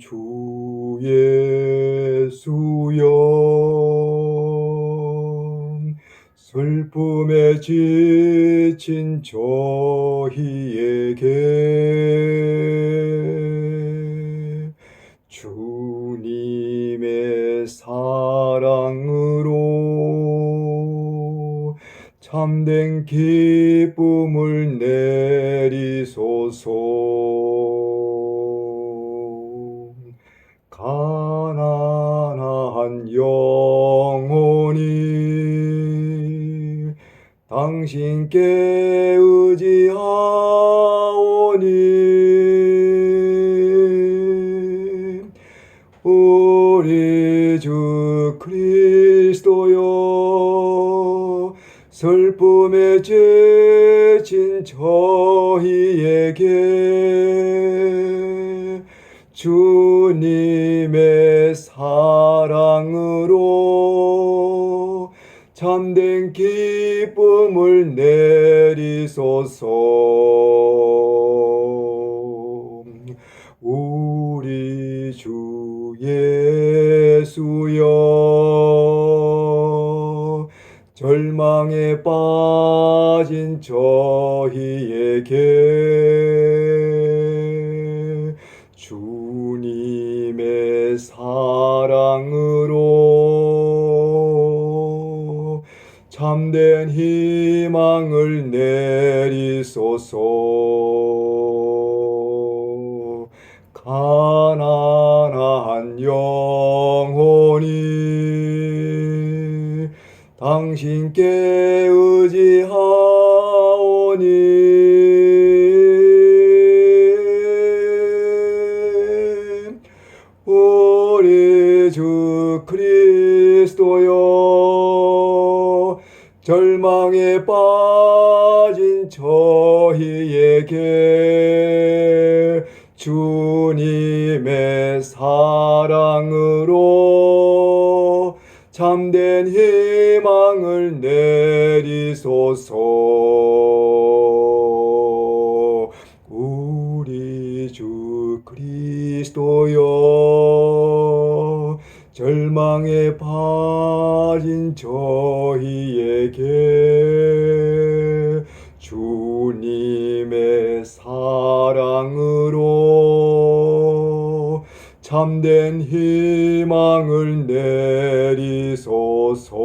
주 예수여 슬픔에 지친 저희에게 주님의 사랑으로 참된 기쁨을 내리소서 영혼이 당신께 의지하오니. 우리 주 그리스도여 슬픔에 지친 저희에게 주님의 사 랑으로 참된 기쁨을 내리소서. 우리 주 예수여 절망에 빠진 저희에게 주님의 사 참된 희망을 내리소서. 가난한 영혼이 당신께 의지하오니. 우리 주 그리스도여 절망에 빠진 저희에게 주님의 사랑으로 참된 희망을 내리소서. 우리 주 그리스도여 절망에 빠진 저희에게 주님의 사랑으로 참된 희망을 내리소서